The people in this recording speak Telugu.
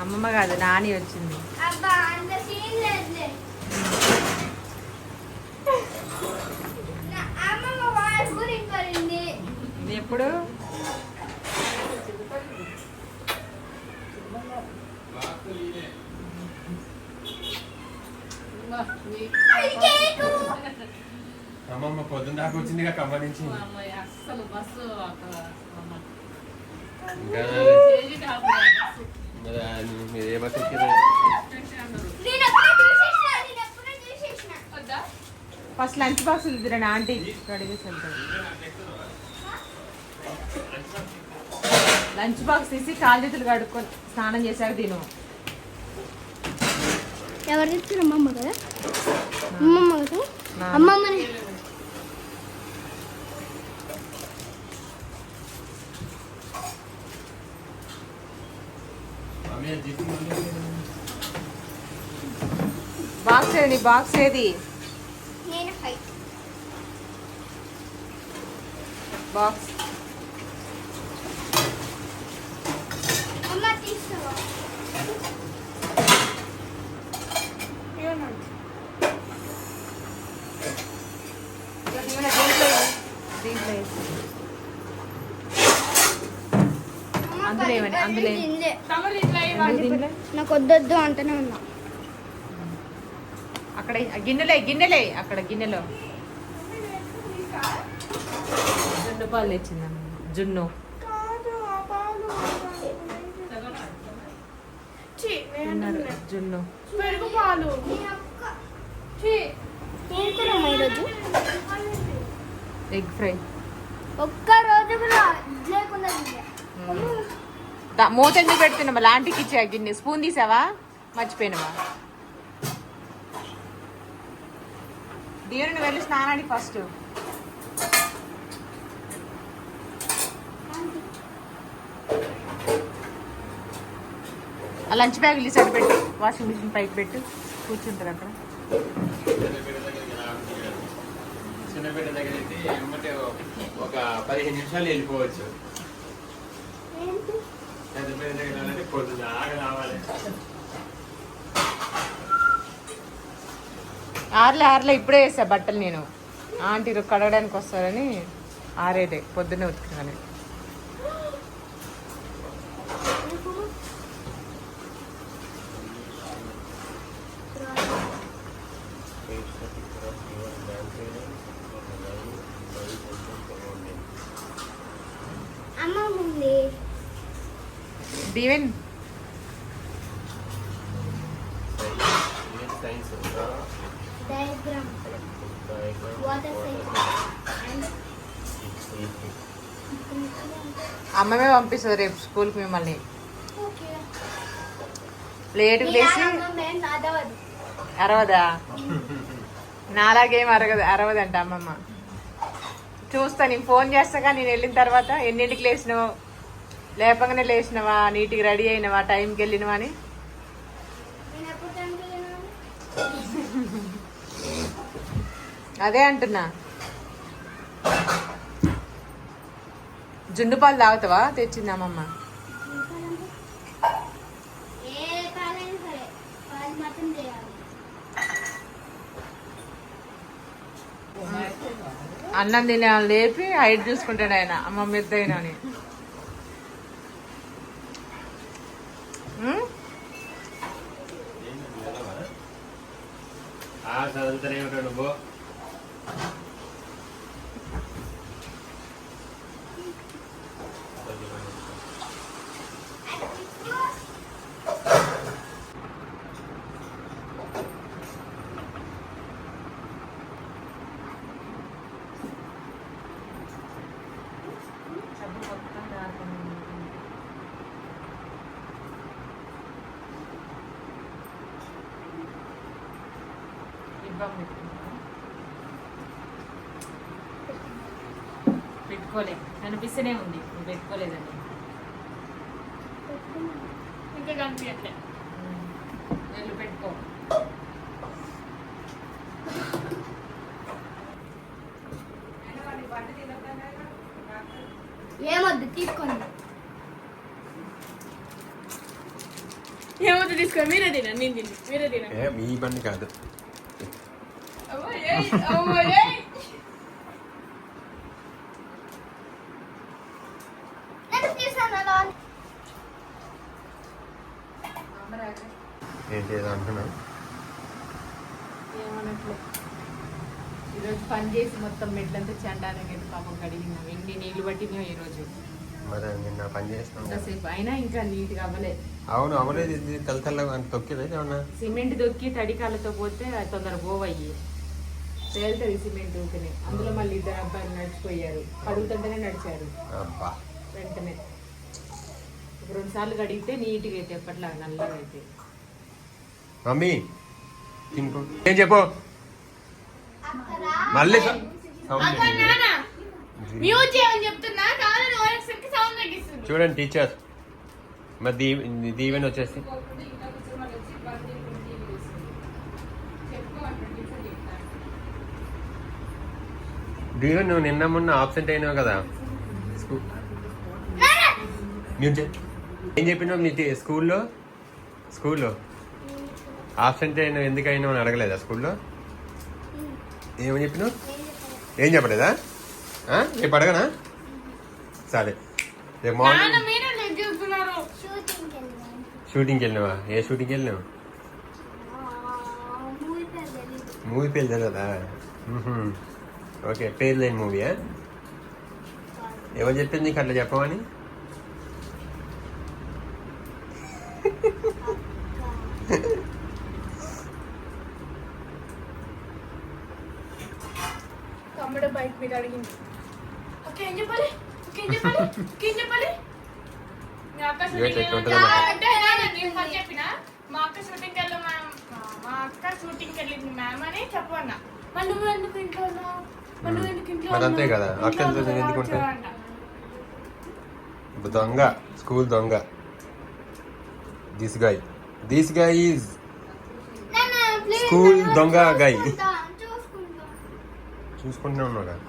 అమ్మమ్మ కాదు నాని వచ్చింది. ఇది ఎప్పుడు? అమ్మమ్మ పొద్దున్న దాకా వచ్చిందిగా ఖమ్మం నుంచి. అస్సలు బస్సు ఫస్ట్ లంచ్ బాక్స్ ఇద్దరు ఆంటీ అడిగేసి వెళ్తారు లంచ్ బాక్స్ తీసి కాలు చేతులు కడుక్కొని స్నానం చేశాక తిను. ఎవరు తెచ్చారు అమ్మమ్మ కదా? అమ్మమ్మ కదా. అమ్మమ్మని మమ్మీ జిప్పు మళ్ళీ బాక్స్ ఏది నీ బాక్స్ ఏది నేను ఫైట్ బాక్స్ అమ్మ తీసుకోవా దీంట్లో వేసి. అందులో. ఏమని? అందులో? నాకు వద్దొద్దు అంటూనే ఉన్నా. అక్కడ గిన్నెలే గిన్నెలే అక్కడ గిన్నెలో. జున్ను పాలు తెచ్చిందమ్మ జున్ను. జున్ను. పెరుగు పాలు. ఏం కూరమ్మా ఈరోజు? Egg fry. ఒక్క రోజు కూడా మూత ఎందుకు పెడుతున్నావా లాంటికి ఇచ్చా గిన్నె? స్పూన్ తీసావా? మర్చిపోయినావా దేవుని వెళ్ళి స్నానానికి ఫస్ట్. ఆ లంచ్ బ్యాగ్ ఈ సైడ్ పెట్టు. వాషింగ్ మిషన్ పైకి పెట్టు. కూర్చుంటారు అక్కడ. చిన్న బిడ్డ దగ్గర అయితే ఒక పదిహేను నిమిషాలు వెళ్ళిపోవచ్చు. పెద్ద దగ్గర ఆగ రావాలి. ఆర్లే ఆర్లే ఇప్పుడే వేసా బట్టలు నేను. ఆంటీ రు- కడగడానికి వస్తారని ఆరేదే పొద్దున్నే ఉతుకుతాను అమ్మ ఉంది. అండ్ అమ్మమే పంపిస్తుంది రేపు స్కూల్కి మిమ్మల్ని. లేటుగా లేచి అరవదా. నాలాగేం అరగదు అరవదంట అమ్మమ్మ. చూస్తా నేను ఫోన్ చేస్తాగా నేను వెళ్ళిన తర్వాత ఎన్నింటికి లేచినావు? లేపగానే లేచినవా నీటికి రెడీ అయినవా టైంకి వెళ్ళినవా అని? అదే అంటున్నా. జుండు పాలు తాగుతావా? తెచ్చిందామమ్మ అన్నం తినే లేపి హైట్ చూసుకుంటాడు ఆయన అమ్మ మెద్దయినా అని. ఆ చదువుతానే పెట్టుకోలే. కనిపిస్తూనే ఉంది. నువ్వు పెట్టుకోలేదండి. ఇంకా కనిపించట్లే. వెళ్ళు పెట్టుకో. ఏమొద్దు తీసుకోండి. సరే మీరే తినండి నేను తిని మీరే తినండి. ఏ మీ బండి కాదు. ఏంటి ఏదో అంటున్నావు ఏమనట్లే. ఈరోజు పని చేసి మొత్తం మెట్లంతా చండాలంగా పాపం కడిగినాం. ఎన్ని నీళ్ళు పట్టినాయో ఈరోజు. మరి నిన్న పని అయినా ఇంకా నీట్గా అవ్వలే. అవును అవ్వలేదు. ఇది ఏమన్నా? సిమెంట్ దొక్కి తడికాలతో పోతే తొందర పోవయ్యి తేలుతుంది సిమెంట్ ఊకనే అందులో మళ్ళీ ఇద్దరు అబ్బాయిలు నడిచిపోయారు. కడుగుతుంటేనే నడిచారు. అబ్బా. వెంటనే. రెండు సార్లు కడిగితే నీట్గా అయితే ఎప్పటిలాగా నల్లగా అయితే. మమ్మీ తినుకో. ఏం చెప్పు? మళ్ళీ చూడండి టీచర్. మరి దీవెన వచ్చేసి. దీవెన్ నువ్వు నిన్న మొన్న ఆబ్సెంట్ అయినావు కదా. ఏం చెప్పినావు నీ స్కూల్లో? స్కూల్లో? ఆబ్సెంట్ అయినావు ఎందుకు అయినావు అని అడగలేదా స్కూల్లో? ఏమని చెప్పినావు? ఏం చెప్పలేదా? రేపు అడగనా? సరే. రేపు మార్నింగ్ షూటింగ్కి వెళ్ళాను షూటింగ్కి వెళ్ళినావా? ఏ షూటింగ్కి వెళ్ళినావు? మూవీ పేరు తెలియదా. ఓకే పేరు లేని మూవీయా? ఎవరు చెప్పింది నీకు అట్లా చెప్పమని? తమ్ముడు బైక్ మీద అడిగింది. ఓకే ఏం చెప్పాలి? ఓకే ఏం చెప్పాలి? ఓకే ఏం చెప్పాలి? మీ అక్క ఇదిగో షూటింగ్ ఇట్లా ఉంటుందా మరి? అంటే నాన్న, నేను ఫస్ట్ చెప్పిన? మా అక్క షూటింగ్ వెళ్ళి మా అక్క షూటింగ్ వెళ్ళింది మ్యామ్ అని చెప్పన్నా మరి నువ్వు ఎందుకు ఇంట్లో ఉన్నావు? మరి అంతే? కదా. అక్క ఇంట్లో ఎందుకు-? అంట. దొంగ స్కూల్ దొంగ this guy this guy is నాన్న, దొంగ చూసుకుంటా చూసుకుంటూనే ఉన్నావు కదా.